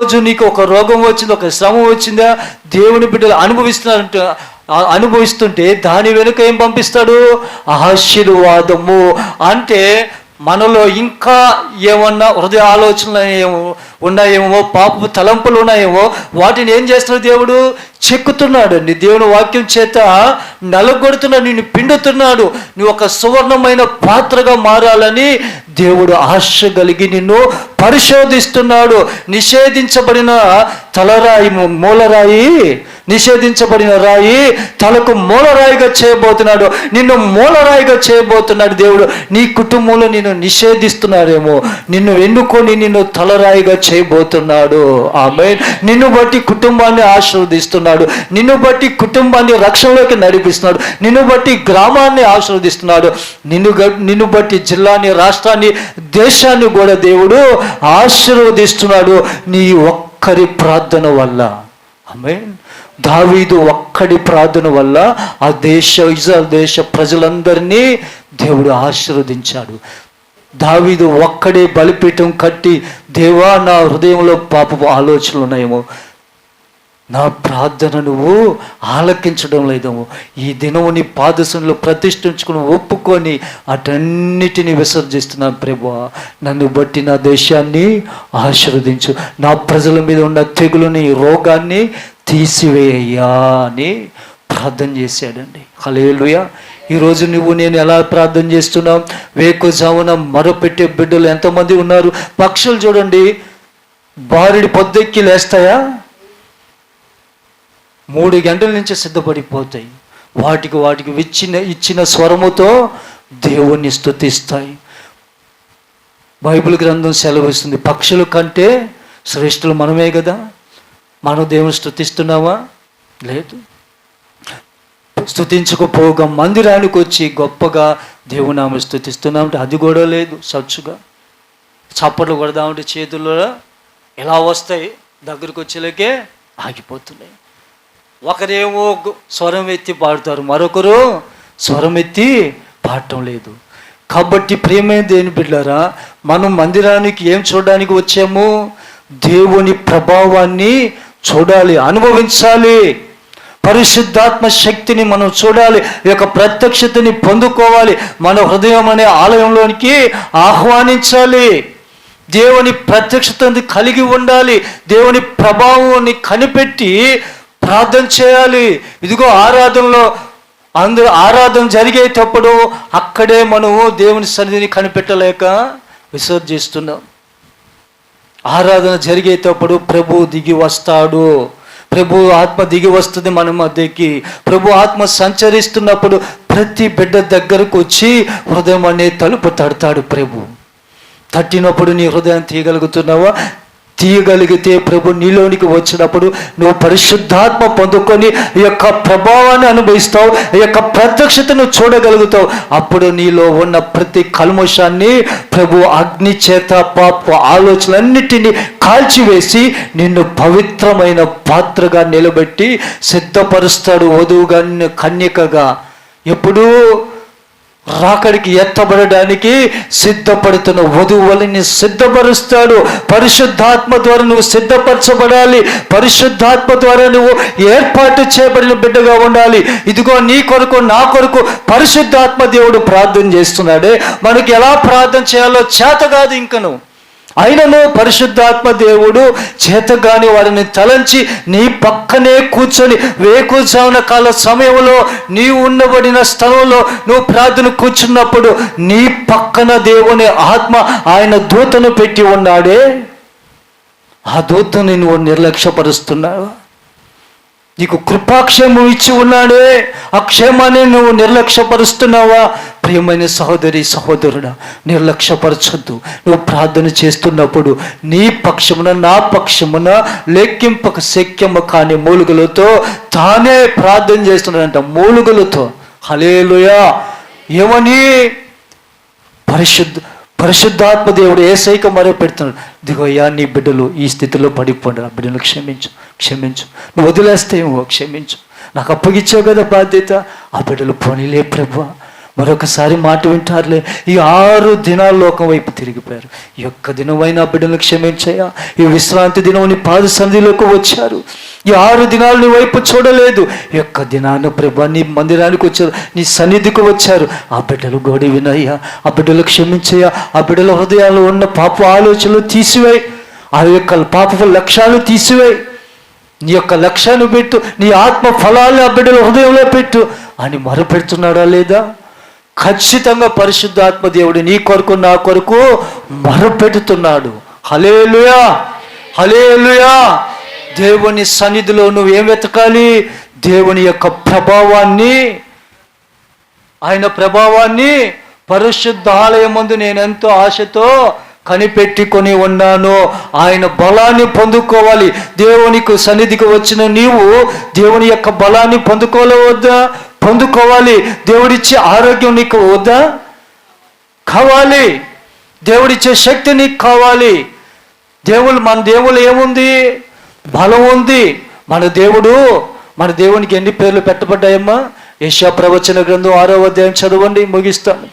రోజు నీకు ఒక రోగం వచ్చింది ఒక శ్రమ వచ్చిందా? దేవుని బిడ్డలు అనుభవిస్తున్నారంట అనుభవిస్తుంటే దాని వెనుక ఏం పంపిస్తాడు? ఆశీర్వాదము అంటే మనలో ఇంకా ఏమన్నా హృదయ ఆలోచనలు ఏమో ఉన్నాయేమో పాప తలంపులు ఉన్నాయేమో వాటిని ఏం చేస్తున్నాడు దేవుడు? చెక్కుతున్నాడు. నీ దేవుని వాక్యం చేత నలగొడుతున్నాడు నిన్ను పిండుతున్నాడు. నువ్వు ఒక సువర్ణమైన పాత్రగా మారాలని దేవుడు ఆశ కలిగి నిన్ను పరిశోధిస్తున్నాడు. నిషేధించబడిన తలరాయి మూలరాయి నిషేధించబడిన రాయి తలకు మూలరాయిగా చేయబోతున్నాడు. నిన్ను మూలరాయిగా చేయబోతున్నాడు దేవుడు. నీ కుటుంబంలో నిన్ను నిషేధిస్తున్నాడేమో నిన్ను ఎన్నుకొని నిన్ను తలరాయిగా చేయబోతున్నాడు. ఆమె నిన్ను బట్టి కుటుంబాన్ని ఆశీర్వదిస్తున్నాడు. నిన్ను బట్టి కుటుంబాన్ని రక్షణలోకి నడిపిస్తున్నాడు. నిన్ను బట్టి గ్రామాన్ని ఆశీర్వదిస్తున్నాడు. నిన్ను నిన్ను బట్టి జిల్లాని రాష్ట్రాన్ని దేశాన్ని కూడా దేవుడు ఆశీర్వదిస్తున్నాడు నీ ఒక్కరి ప్రార్థన వల్ల. ఆమె దావీదు ఒక్కడి ప్రార్థన వల్ల ఆ దేశ ఇజ్రాయల్ దేశ ప్రజలందరినీ దేవుడు ఆశీర్వదించాడు. దావీదు ఒక్కడే బలిపీఠం కట్టి దేవా నా హృదయంలో పాపపు ఆలోచనలు ఉన్నాయేమో. నా ప్రార్థన నువ్వు ఆలకించడం లేదేమో ఈ దినము నీ పాదశంలో ప్రతిష్ఠించుకుని ఒప్పుకొని అటన్నిటిని విసర్జిస్తున్నాను ప్రభు. నన్ను బట్టి నా దేశాన్ని ఆశీర్వదించు. నా ప్రజల మీద ఉన్న తెగులుని రోగాన్ని తీసివేయ్యా అని ప్రార్థన చేశాడండి. హలేలుయ ఈరోజు నువ్వు నేను ఎలా ప్రార్థన చేస్తున్నాం? వేకుజామున మరపెట్టే బిడ్డలు ఎంతమంది ఉన్నారు. పక్షులు చూడండి. బారిడి పొద్దెక్కి లేస్తాయా? మూడు గంటల నుంచి సిద్ధపడిపోతాయి. వాటికి వాటికి ఇచ్చిన ఇచ్చిన స్వరముతో దేవుణ్ణి స్థుతిస్తాయి బైబిల్ గ్రంథం సెలవిస్తుంది పక్షుల కంటే శ్రేష్ఠులు మనమే కదా. మనం దేవుని స్థుతిస్తున్నావా లేదు. స్తుతించకపోగా మందిరానికి వచ్చి గొప్పగా దేవుని ఆమె స్థుతిస్తున్నామంటే అది కూడా లేదు సచ్చుగా. చప్పట్లు కొడదామంటే చేతుల్లో ఎలా వస్తాయి? దగ్గరకు వచ్చేలాకే ఆగిపోతున్నాయి. ఒకరేమో స్వరం ఎత్తి పాడుతారు మరొకరు స్వరం ఎత్తి పాడటం లేదు. కాబట్టి ప్రేమైన దేని బిడ్డారా మనం మందిరానికి ఏం చూడడానికి వచ్చాము దేవుని ప్రభావాన్ని చూడాలి అనుభవించాలి. పరిశుద్ధాత్మ శక్తిని మనం చూడాలి ఈ యొక్క ప్రత్యక్షతని పొందుకోవాలి మన హృదయం అనే ఆలయంలోనికి ఆహ్వానించాలి. దేవుని ప్రత్యక్షతని కలిగి ఉండాలి దేవుని ప్రభావాన్ని కనిపెట్టి ప్రార్థన చేయాలి. ఇదిగో ఆరాధనలో అందరూ ఆరాధన జరిగేటప్పుడు అక్కడే మనము దేవుని సన్నిధిని కనిపెట్టలేక విసర్జిస్తున్నాం ఆరాధన జరిగేటప్పుడు ప్రభు దిగి వస్తాడు. ప్రభు ఆత్మ దిగి వస్తుంది మన మధ్యకి. ప్రభు ఆత్మ సంచరిస్తున్నప్పుడు ప్రతి బిడ్డ దగ్గరకు వచ్చి హృదయం అనే తలుపు తడతాడు ప్రభు. తట్టినప్పుడు నీ హృదయం తీయగలుగుతున్నావా? తీయగలిగితే ప్రభు నీలోనికి వచ్చినప్పుడు నువ్వు పరిశుద్ధాత్మ పొందుకొని ఈ యొక్క ప్రభావాన్ని అనుభవిస్తావు ఈ యొక్క ప్రత్యక్షతను చూడగలుగుతావు. అప్పుడు నీలో ఉన్న ప్రతి కల్మషాన్ని ప్రభు అగ్ని చేత పాప ఆలోచనలన్నిటినీ కాల్చివేసి నిన్ను పవిత్రమైన పాత్రగా నిలబెట్టి సిద్ధపరుస్తాడు వధువుగా కన్యకగా. ఎప్పుడూ రాకడికి ఎత్తబడడానికి సిద్ధపడుతున్న వధువులని సిద్ధపరుస్తాడు. పరిశుద్ధాత్మ ద్వారా నువ్వు సిద్ధపరచబడాలి. పరిశుద్ధాత్మ ద్వారా నువ్వు ఏర్పాటు చేయబడిన బిడ్డగా ఉండాలి. ఇదిగో నీ కొరకు నా కొరకు పరిశుద్ధాత్మ దేవుడు ప్రార్థన చేస్తున్నాడే. మనకి ఎలా ప్రార్థన చేయాలో చేత కాదు ఇంకను. అయినను పరిశుద్ధాత్మ దేవుడు చేతగాని వారిని తలంచి నీ పక్కనే కూర్చొని వేకుజామున కాల సమయంలో నీ ఉండబడిన స్థలంలో నువ్వు ప్రార్థన కూర్చున్నప్పుడు నీ పక్కన దేవుని ఆత్మ ఆయన దూతను పెట్టి ఉన్నాడే. ఆ దూతని నువ్వు నిర్లక్ష్యపరుస్తున్నావా? నీకు కృపాక్షేమం ఇచ్చి ఉన్నాడే. ఆ క్షేమాన్ని నువ్వు నిర్లక్ష్యపరుస్తున్నావా? ప్రియమైన సహోదరి సహోదరుడా నిర్లక్ష్యపరచొద్దు. నువ్వు ప్రార్థన చేస్తున్నప్పుడు నీ పక్షమున నా పక్షమున లెక్కింపక శక్యము కాని మూలుగులతో తానే ప్రార్థన చేస్తున్నాడంట మూలుగులతో. హలేలుయా ఏమని? పరిశుద్ధ పరిశుద్ధాత్మ దేవుడు ఏ సైక మరో పెడుతున్నాడు. దిగోయ్యా నీ బిడ్డలు ఈ స్థితిలో పడిపోండి. ఆ బిడ్డలు క్షమించు క్షమించు. నువ్వు వదిలేస్తే ఏమో క్షమించు. నాకు అప్పగిచ్చావు కదా బాధ్యత. ఆ బిడ్డలు పోనీలే ప్రభు. మరొకసారి మాట వింటారులే. ఈ ఆరు దినాల లోకం వైపు తిరిగిపోయారు. ఈ యొక్క దినమైన బిడ్డను క్షమించయ్యా. ఈ విశ్రాంతి దినం నీ పాద సన్నిధిలోకి వచ్చారు. ఈ ఆరు దినాలు నీ వైపు చూడలేదు. ఈ యొక్క దినాన ప్రభా నీ మందిరానికి వచ్చారు. నీ సన్నిధికి వచ్చారు. ఆ బిడ్డలు గోడి వినయ్యా. ఆ బిడ్డలు క్షమించయ్యా. ఆ బిడ్డల హృదయాల్లో ఉన్న పాప ఆలోచనలు తీసివేయి. ఆ యొక్క పాప లక్ష్యాలు తీసివేయి. నీ యొక్క లక్ష్యాన్ని పెట్టు. నీ ఆత్మ ఫలాలు ఆ బిడ్డల హృదయంలో పెట్టు. అని మొరపెడుతున్నాడా లేదా? ఖచ్చితంగా పరిశుద్ధాత్మ దేవుడు నీ కొరకు నా కొరకు మొరపెడుతున్నాడు. హలేలుయా హలేలుయా దేవుని సన్నిధిలో నువ్వేం వెతకాలి? దేవుని యొక్క ప్రభావాన్ని ఆయన ప్రభావాన్ని పరిశుద్ధ ఆలయం ముందు నేను ఎంతో ఆశతో కనిపెట్టుకొని ఉన్నాను. ఆయన బలాన్ని పొందుకోవాలి. దేవునికి సన్నిధికి వచ్చిన నీవు దేవుని యొక్క బలాన్ని పొందుకోలేవద్దా? పొందుకోవాలి. దేవుడిచ్చే ఆరోగ్యం నీకు వద్దా? కావాలి. దేవుడిచ్చే శక్తి నీకు కావాలి. దేవుడు మన దేవుడు ఏముంది? బలం ఉంది. మన దేవుడు మన దేవునికి ఎన్ని పేర్లు పెట్టబడ్డాయమ్మా? యశా ప్రవచన గ్రంథం ఆరో అధ్యాయం చదవండి ముగిస్తాను.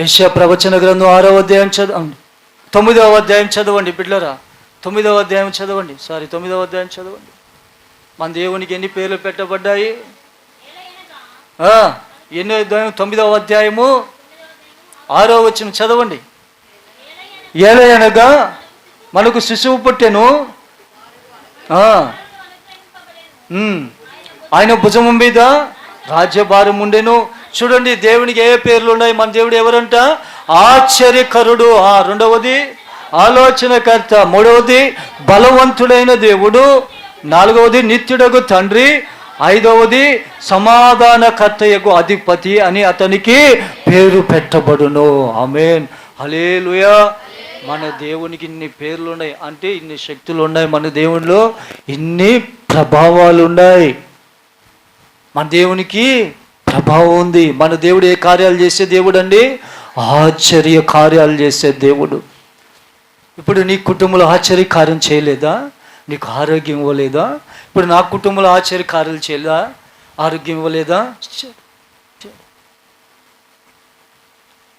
యశా ప్రవచన గ్రంథం ఆరో అధ్యాయం చదవండి తొమ్మిదవ అధ్యాయం చదవండి బిడ్లరా తొమ్మిదవ అధ్యాయం చదవండి. సారీ తొమ్మిదవ అధ్యాయం చదవండి. మన దేవునికి ఎన్ని పేర్లు పెట్టబడ్డాయి? ఎన్నో అధ్యాయం తొమ్మిదవ అధ్యాయము. ఆరో వచ్చిన చదవండి. ఏలయనగా మనకు శిశువు పుట్టెను. ఆయన భుజము మీద రాజ్యభారం ఉండెను. చూడండి దేవునికి ఏ పేర్లు ఉన్నాయి? మన దేవుడు ఎవరంట? ఆశ్చర్యకరుడు. ఆ రెండవది ఆలోచనకర్త. మూడవది బలవంతుడైన దేవుడు. నాలుగవది నిత్యుడకు తండ్రి ఐదవది సమాధానకర్తయకు అధిపతి అని అతనికి పేరు పెట్టబడును. ఆమెన్. హలేలుయా మన దేవునికి ఇన్ని పేర్లు ఉన్నాయి అంటే ఇన్ని శక్తులు ఉన్నాయి మన దేవునిలో. ఇన్ని ప్రభావాలు ఉన్నాయి మన దేవునికి ప్రభావం ఉంది. మన దేవుడు ఏ కార్యాలు చేసే దేవుడు అండి ఆశ్చర్య కార్యాలు చేసే దేవుడు. ఇప్పుడు నీ కుటుంబంలో ఆశ్చర్య కార్యం చేయలేదా? నీకు ఆరోగ్యం ఇవ్వలేదా? ఇప్పుడు నా కుటుంబంలో ఆశ్చర్య కార్యాలు చేయలేదా? ఆరోగ్యం ఇవ్వలేదా?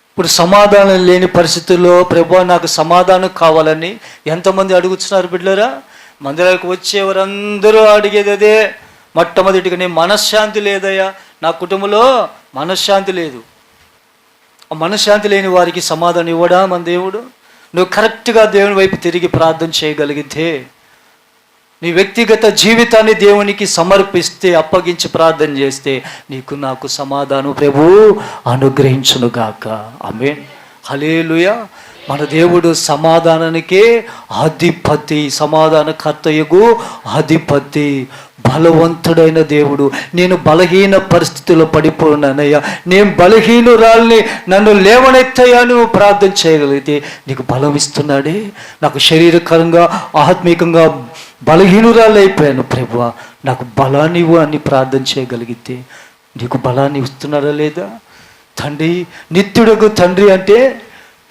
ఇప్పుడు సమాధానం లేని పరిస్థితుల్లో ప్రభు నాకు సమాధానం కావాలని ఎంతమంది అడుగుతున్నారు బిడ్డరా మందిరాలకు వచ్చేవారందరూ అడిగేది అదే. మొట్టమొదటిగా నీ మనశ్శాంతి లేదయ్యా. నా కుటుంబంలో మనశ్శాంతి లేదు. మనశ్శాంతి లేని వారికి సమాధానం ఇవ్వడా మన దేవుడు? నువ్వు కరెక్ట్గా దేవుని వైపు తిరిగి ప్రార్థన చేయగలిగితే నీ వ్యక్తిగత జీవితాన్ని దేవునికి సమర్పిస్తే అప్పగించి ప్రార్థన చేస్తే నీకు నాకు సమాధానం ప్రభు అనుగ్రహించునుగాక ఆమె హలేలుయ మన దేవుడు సమాధానానికే అధిపతి సమాధానకర్తయగు అధిపతి బలవంతుడైన దేవుడు. నేను బలహీన పరిస్థితుల్లో పడిపోయినానయ్యా నేను బలహీనురాల్ని నన్ను లేవనెత్తయ్యా నువ్వు ప్రార్థన చేయగలిగితే నీకు బలం ఇస్తున్నాడే నాకు శరీరకరంగా ఆత్మీకంగా బలహీనురాలు అయిపోయాను ప్రభు నాకు బలాన్ని ఇవ్వు అని ప్రార్థన చేయగలిగితే నీకు బలాన్ని ఇస్తున్నాడా లేదా? తండ్రి నిత్యుడకు తండ్రి అంటే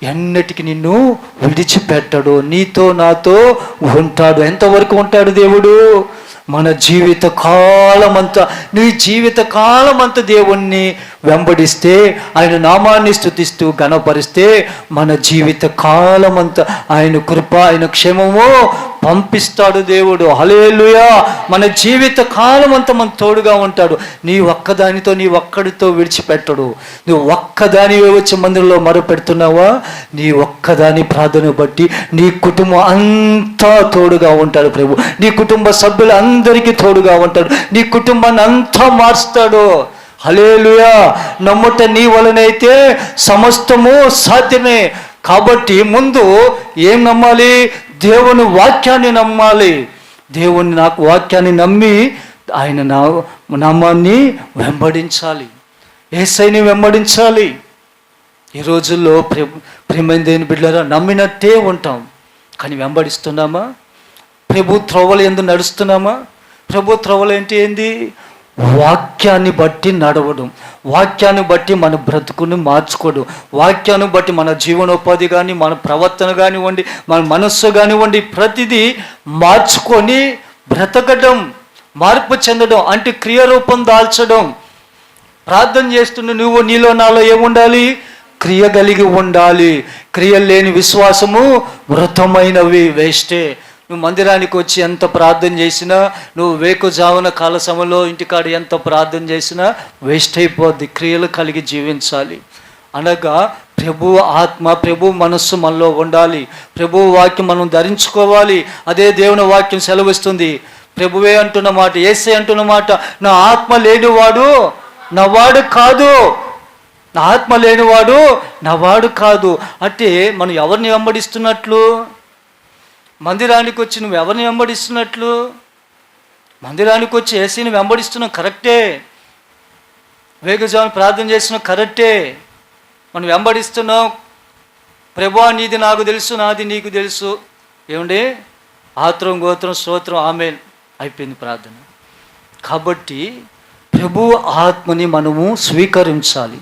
ఎన్నటికి నిన్ను విడిచిపెట్టడు. నీతో నాతో ఉంటాడు. ఎంతవరకు ఉంటాడు దేవుడు? మన జీవిత కాలమంతా నీ జీవిత కాలమంతా దేవుణ్ణి వెంబడిస్తే ఆయన నామాన్ని స్థుతిస్తూ గణపరిస్తే మన జీవిత కాలమంతా ఆయన కృప ఆయన క్షేమము పంపిస్తాడు దేవుడు. హలేలుయా మన జీవిత కాలం అంతా మన తోడుగా ఉంటాడు. నీ ఒక్కదానితో నీ ఒక్కడితో విడిచిపెట్టడు. నువ్వు ఒక్కదాని వచ్చి మందిరంలో మరుపెడుతున్నావా? నీ ఒక్కదాని ప్రార్థన బట్టి నీ కుటుంబం అంతా తోడుగా ఉంటాడు ప్రభు. నీ కుటుంబ సభ్యులు అందరికీ తోడుగా ఉంటాడు. నీ కుటుంబాన్ని అంతా మార్స్తాడు. హలేలుయా నమ్ముట నీ వలనైతే సమస్తము సాధ్యమే. కాబట్టి ముందు ఏం నమ్మాలి? దేవుని వాక్యాన్ని నమ్మాలి. దేవుని నాకు వాక్యాన్ని నమ్మి ఆయన నా నామాన్ని వెంబడించాలి. ఏసైని వెంబడించాలి. ఈ రోజుల్లో ప్రే ప్రేమైందేని దేని నమ్మినట్టే ఉంటాం. కానీ వెంబడిస్తున్నామా? ప్రభు త్రోవలు ఎందు నడుస్తున్నామా? ప్రభు త్రోవలు ఏంటి ఏంది? వాక్యాన్ని బట్టి నడవడం వాక్యాన్ని బట్టి మన బ్రతుకుని మార్చుకోవడం వాక్యాన్ని బట్టి మన జీవనోపాధి కానీ మన ప్రవర్తన కానివ్వండి మన మనస్సు కానివ్వండి ప్రతిదీ మార్చుకొని బ్రతకడం మార్పు చెందడం అంటే క్రియారూపం దాల్చడం. ప్రార్థన చేస్తున్న నువ్వు నీలో నాలో ఏముండాలి? క్రియ కలిగి ఉండాలి. క్రియ లేని విశ్వాసము మృతమైనవి వేస్టే. నువ్వు మందిరానికి వచ్చి ఎంత ప్రార్థన చేసినా నువ్వు వేకుజావున కాల సమయంలో ఇంటికాడ ఎంత ప్రార్థన చేసినా వేస్ట్ అయిపోద్ది క్రియలు కలిగి జీవించాలి. అనగా ప్రభు ఆత్మ ప్రభు మనస్సు మనలో ఉండాలి. ప్రభు వాక్యం మనం ధరించుకోవాలి. అదే దేవుని వాక్యం సెలవిస్తుంది. ప్రభువే అంటున్న మాట ఏసే అంటున్న మాట నా ఆత్మ లేనివాడు నా వాడు కాదు. నా ఆత్మ లేనివాడు నా వాడు కాదు. అంటే మనం ఎవరిని వెంబడిస్తున్నట్లు? మందిరానికి వచ్చి నువ్వు ఎవరిని వెంబడిస్తున్నట్లు? మందిరానికి వచ్చి ఏసీని వెంబడిస్తున్నావు కరెక్టే వేగజాము ప్రార్థన చేసిన కరెక్టే మనం వెంబడిస్తున్నాం ప్రభా నీది నాకు తెలుసు నాది నీకు తెలుసు. ఏమండి? ఆత్రం గోత్రం స్తోత్రం ఆమె అయిపోయింది ప్రార్థన. కాబట్టి ప్రభు ఆత్మని మనము స్వీకరించాలి.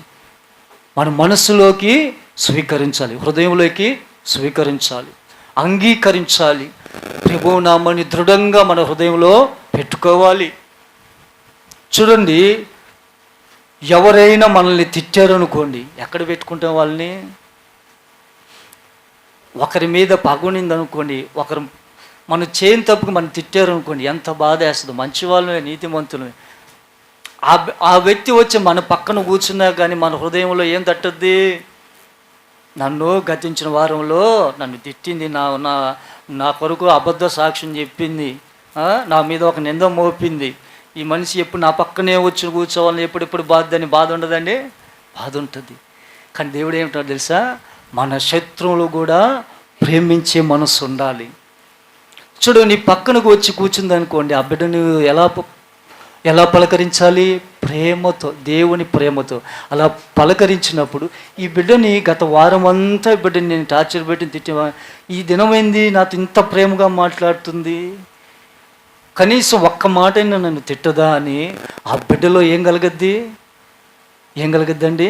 మన మనసులోకి స్వీకరించాలి హృదయంలోకి స్వీకరించాలి. అంగీకరించాలి. ప్రభునామాన్ని నామని దృఢంగా మన హృదయంలో పెట్టుకోవాలి. చూడండి ఎవరైనా మనల్ని తిట్టారనుకోండి ఎక్కడ పెట్టుకుంటాం వాళ్ళని? ఒకరి మీద పగునిందనుకోండి ఒకరు మనం చేయని తప్పుకు మనం తిట్టారనుకోండి ఎంత బాధ వేస్తుంది. మంచి వాళ్ళమే నీతిమంతులమే. ఆ ఆ వ్యక్తి వచ్చి మన పక్కన కూర్చున్నా కానీ మన హృదయంలో ఏం తట్టద్ది? నన్ను గతించిన వారంలో నన్ను తిట్టింది నా నా నా కొరకు అబద్ధ సాక్ష్యం చెప్పింది నా మీద ఒక నింద మోపింది. ఈ మనిషి ఎప్పుడు నా పక్కనే వచ్చి కూర్చోవాలని ఎప్పుడెప్పుడు బాధ అని బాధ ఉండదండి? బాధ ఉంటుంది. కానీ దేవుడు ఏమిటో తెలుసా? మన శత్రువులు కూడా ప్రేమించే మనసు ఉండాలి. చూడు నీ పక్కనకు వచ్చి కూర్చుందనుకోండి ఆ బిడ్డను ఎలా ఎలా పలకరించాలి? ప్రేమతో దేవుని ప్రేమతో అలా పలకరించినప్పుడు ఈ బిడ్డని గత వారం అంతా ఈ బిడ్డని నేను టార్చర్ పెట్టి తిట్టేవా ఈ దినమైంది నాతో ఇంత ప్రేమగా మాట్లాడుతుంది. కనీసం ఒక్క మాట అయినా నన్ను తిట్టదా అని ఆ బిడ్డలో ఏం కలగద్ది? ఏం కలగద్దండి?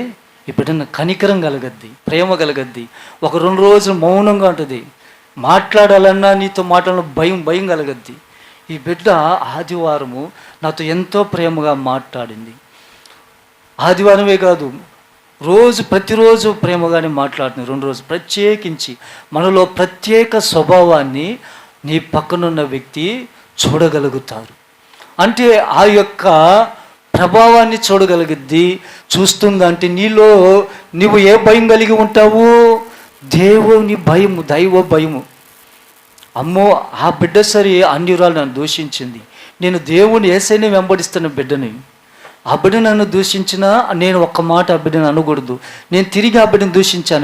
ఈ బిడ్డను కనికరం కలగద్ది ప్రేమ కలగద్ది. ఒక రెండు రోజులు మౌనంగా ఉంటుంది. మాట్లాడాలన్నా నీతో మాట్లాడిన భయం భయం కలగద్ది. ఈ బిడ్డ ఆదివారము నాతో ఎంతో ప్రేమగా మాట్లాడింది. ఆదివారమే కాదు రోజు ప్రతిరోజు ప్రేమగానే మాట్లాడుతుంది. రెండు రోజులు ప్రత్యేకించి మనలో ప్రత్యేక స్వభావాన్ని నీ పక్కనున్న వ్యక్తి చూడగలుగుతారు. అంటే ఆ యొక్క ప్రభావాన్ని చూడగలిగిద్ది చూస్తుందంటే నీలో నువ్వు ఏ భయం కలిగి ఉంటావు? దేవుని భయము దైవ భయము. అమ్మో ఆ బిడ్డ సరి అన్యురాలు నన్ను దూషించింది. నేను దేవుని ఏసైని వెంబడిస్తున్న బిడ్డని. ఆ బిడ్డ నన్ను దూషించినా నేను ఒక్క మాట ఆ బిడ్డను అనకూడదు. నేను తిరిగి ఆ బిడ్డను దూషించాను.